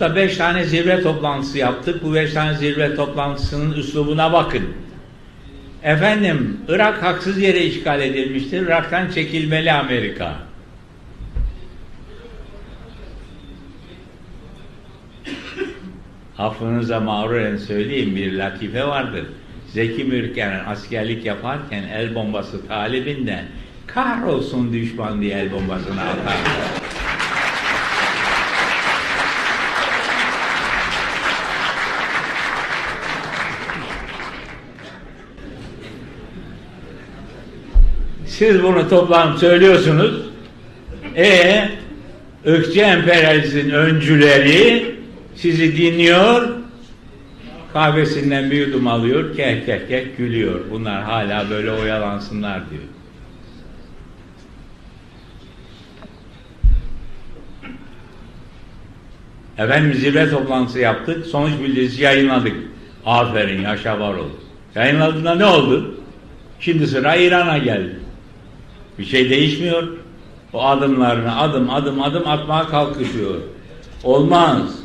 Da beş tane zirve toplantısı yaptık. Bu beş tane zirve toplantısının üslubuna bakın. Efendim, Irak haksız yere işgal edilmiştir. Irak'tan çekilmeli Amerika. Affınıza mağruren söyleyeyim bir latife vardır. Zeki Mürken askerlik yaparken el bombası talibinde kahrolsun düşman diye el bombasını atar. Siz bunu toplanıp söylüyorsunuz. E ırkçı emperyalizmin öncüleri sizi dinliyor, kahvesinden bir yudum alıyor, keh keh keh gülüyor. Bunlar hala böyle oyalansınlar diyor. Efendim zirve toplantısı yaptık, sonuç bildirisi yayınladık. Aferin Yaşa var oldu. Yayınladığında ne oldu? Şimdi sıra İran'a geldi. Bir şey değişmiyor. O adımlarını adım adım adım atmaya kalkışıyor. Olmaz.